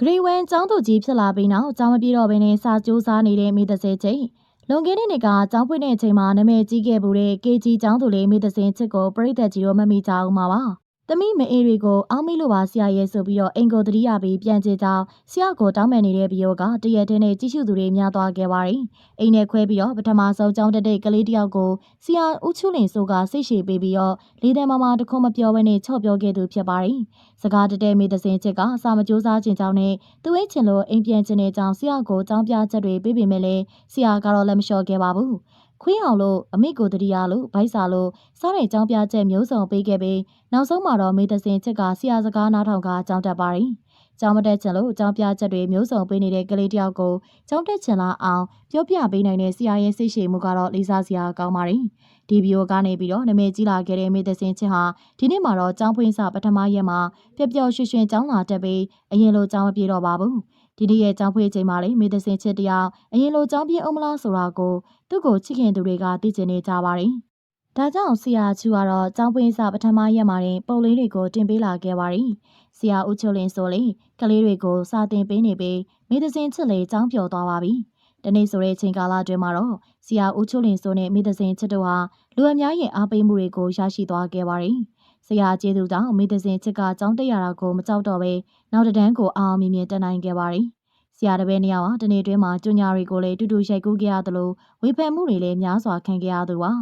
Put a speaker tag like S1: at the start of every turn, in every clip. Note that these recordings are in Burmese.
S1: ဂရေဝန်ကျောင်းသူကြီးဖြစ်လာပြီးနောက်ကျောင်းမပြေတော့ဘဲနဲ့စာကြိုးစားနေတဲ့မိသက်စဲချင်းလွန်ခဲ့တဲ့နှစ်ကကျောင်းဖွင့်တဲ့အချိန်မှာနာမည်ကြီးခဲ့မှုတဲ့ KG ကျောင်းသူလေးမိသက်စင်ချစ်ကိုပြိသက်ကြီးတို့မမိကြအောင်ပါပါ တမိမအေးတွေကိုအောင်းမိလို့ပါဆရာရဲ့ဆိုပြီးတော့အင်ကိုတတိယပြီးပြန်ကျေကြောင်းဆရာကိုတောင်းပန်နေတဲ့ဘီယိုကတရက်တည်းနဲ့ကြီးစုသူတွေများသွားခဲ့ပါတယ်အိမ်နဲ့ခွဲပြီးတော့ပထမဆုံးကျောင်းတက်တဲ့ကလေးတယောက်ကိုဆရာဦးချူလင်ဆိုကစိတ်ရှည်ပေးပြီးတော့လေးတယ်မမတခုမပြောဘဲနဲ့ချော့ပြောခဲ့သူဖြစ်ပါတယ်စကားတတဲ့မိသက်စင်ချစ်ကစာမကြိုးစားခြင်းကြောင့်နဲ့သူ့ရဲ့ချင်လို့အိမ်ပြန်ခြင်းတဲ့ကြောင့်ဆရာကိုကြောင်းပြချက်တွေပေးပေမဲ့လည်းဆရာကတော့လက်မလျှော့ခဲ့ပါဘူး ခွေးအောင်လို့အမိကိုတတိယလို့ဗိုက်စာလို့စားတဲ့ကြောင်းပြချက်မျိုးစုံပေးခဲ့ပြီးနောက်ဆုံးမှာတော့မေသစင်ချစ်ကဆရာစကားနားထောင်ကကြောင်းတက်ပါတယ်။ကြောင်းမတက်ချင်လို့ကြောင်းပြချက်တွေမျိုးစုံပေးနေတဲ့ကလေးတယောက်ကိုကြောင်းတက်ချင်လာအောင်ပြောပြပေးနိုင်တဲ့ဆရာရဲ့စိတ်ရှည်မှုကတော့လေးစားစရာကောင်းပါတယ်။ဒီဗီဒီယိုကနေပြီးတော့နာမည်ကြီးလာခဲ့တဲ့မေသစင်ချစ်ဟာဒီနေ့မှာတော့ကြောင်းဖွင့်စာပထမရက်မှာပျော်ပျော်ရွှင်ရွှင်ကြောင်းလာတက်ပြီးအရင်လိုကြောင်းမပြေတော့ပါဘူး။ ဒီနေ့ရဲ့ကြောင်းဖွင့်ချိန်မှာလေမေသစင်ချစ်တယောက်အရင်လိုကြောင်းပြေအောင်မလားဆိုတာကိုသူ့ကိုချစ်ခင်သူတွေကသိချင်နေကြပါတယ်။ဒါကြောင့်ဆရာချူကတော့ကျောင်းပွင့်စာပထမရက်မှာတင်ပုံလေးတွေကိုတင်ပေးလာခဲ့ပါတယ်။ဆရာဦးချိုလင်းဆိုလေကလေးတွေကိုစာတင်ပေးနေပြီးမိသစင်ချစ်လေးကျောင်းပြော်သွားပါပြီ။ဒီနေ့ဆိုတဲ့ချိန်ကာလအတွင်းမှာတော့ဆရာဦးချိုလင်းဆိုနဲ့မိသစင်ချစ်တို့ဟာလူအများရဲ့အားပေးမှုတွေကိုရရှိသွားခဲ့ပါတယ်။ ဆရာကျေးဇူးတောင်မိသစင်ချစ်ကကျောင်းတက်ရတာကိုမကြောက်တော့ပဲနောက်တန်းကိုအောင်မြင်မြင်တက်နိုင်ခဲ့ပါတယ်။ဆရာတပည့်နှစ်ယောက်ဟာဒီနေ့တွင်းမှာကျွညာတွေကိုလည်းတူတူရိုက်ကူးခဲ့ရသလိုဝေဖန်မှုတွေလည်းများစွာခံခဲ့ရသူပါ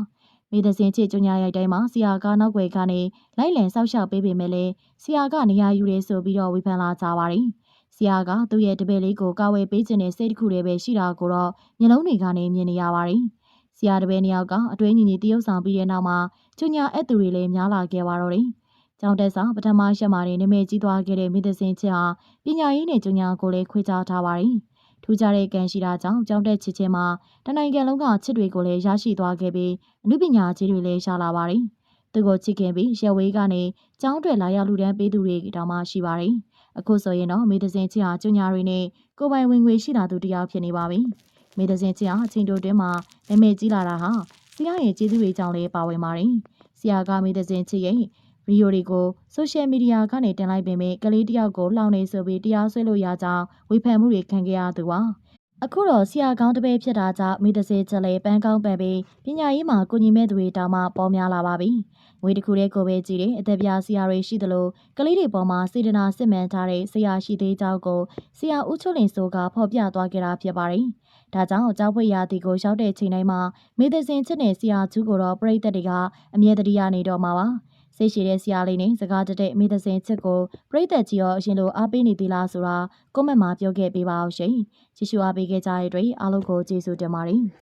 S1: မိသစင်ချစ်ကျွညာရိုက်တိုင်းမှာဆရာကနောက်ွယ်ကနေလိုက်လံဆောက်ရှောက်ပေးပေမဲ့လည်းဆရာကနေရာယူရဲဆိုပြီးတော့ဝေဖန်လာကြပါတယ်ဆရာကသူ့ရဲ့တပည့်လေးကိုကာဝယ်ပေးခြင်းနဲ့စိတ်တစ်ခုတည်းပဲရှိတာကိုတော့မျက်လုံးတွေကနေမြင်နေရပါတယ် ဆရာတပည့်နှစ်ယောက်ကအတွင်းညီညီတရုပ်ဆောင်ပြီးတဲ့နောက်မှာကျွညာအဲ့သူတွေလည်းများလာခဲ့ပါတော့တယ်ကျောင်းတက်ဆောင်ပထမရက်မှာနေနာမည်ကြီးသွားခဲ့တဲ့မိသစင်ချစ်ဟာပညာရေးနဲ့ကျွညာကိုလည်းခွေးချထားပါတယ်ထူးခြားတဲ့ကံရှိတာကြောင့်ကျောင်းတက်ချစ်ချင်းမှာတနိုင်ငံလုံးကချစ်တွေကိုလည်းရရှိသွားခဲ့ပြီးအမှုပညာကြီးတွေလည်းရှာလာပါတယ်။သူကိုချစ်ခင်ပြီးရဝေးကနေကျောင်းတွေလာရောက်လူဒန်းပေးသူတွေတောင်မှရှိပါတယ်။အခုဆိုရင်တော့မေတ္တစင်ချစ်ဟာကျွညာတွေနဲ့ကိုပိုင်ဝင်ငွေရှိလာသူတယောက်ဖြစ်နေပါပြီ။ မေတ္တစင်ချစ်ဟာအချိန်တိုတွင်းမှာနာမည်ကြီးလာတာဟာဆရာရဲ့ကျေးဇူးတွေကြောင့်လည်းပါဝင်ပါတယ်။ဆရာကမေတ္တစင်ချစ်ရဲ့ဗီဒီယိုတွေကိုဆိုရှယ်မီဒီယာကနေတင်လိုက်ပေမဲ့ကလေးတယောက်ကိုလှောင်နေဆိုပြီးတရားစွဲလို့ရကြောင်းဝေဖန်မှုတွေခံခဲ့ရသူပါ အခုတော့ဆရာကောင်းတပည့်ဖြစ်တာကြောင့်မိသစေချက်လေးပန်းကောင်းပန်ပြီးပညာရေးမှာကိုညီမဲ့သူတွေတောင်မှပေါ်များလာပါပြီ။ငွေတစ်ခုတည်းကိုပဲကြည့်တယ်အသက်ပြဆရာတွေရှိသလိုကလေးတွေပေါ်မှာစေတနာစစ်မှန်ထားတဲ့ဆရာရှိသေးကြောင်းကိုဆရာဦးချုလင်စိုးကဖော်ပြသွားခဲ့တာဖြစ်ပါတယ်။ဒါကြောင့်ကြောက်ဖွေရာတီကိုရောက်တဲ့ချိန်တိုင်းမှာမိသစင်ချစ်နဲ့ဆရာကျူးကိုတော့ပြိသက်တွေကအမြဲတရနေတော့မှာပါ။ စိတ်ရှိတဲ့ဆရာလေးနဲ့စကားတတဲ့မိသစင်ချစ်ကိုပြိသက်ကြီးရောအရင်လိုအားပေးနေသေးလားဆိုတာကွန်မန့်မှာပြောခဲ့ပေးပါအောင်ရှင်။ကြည့်ရှုအားပေးခဲ့ကြတဲ့အတွက်အားလုံးကိုကျေးဇူးတင်ပါတယ်။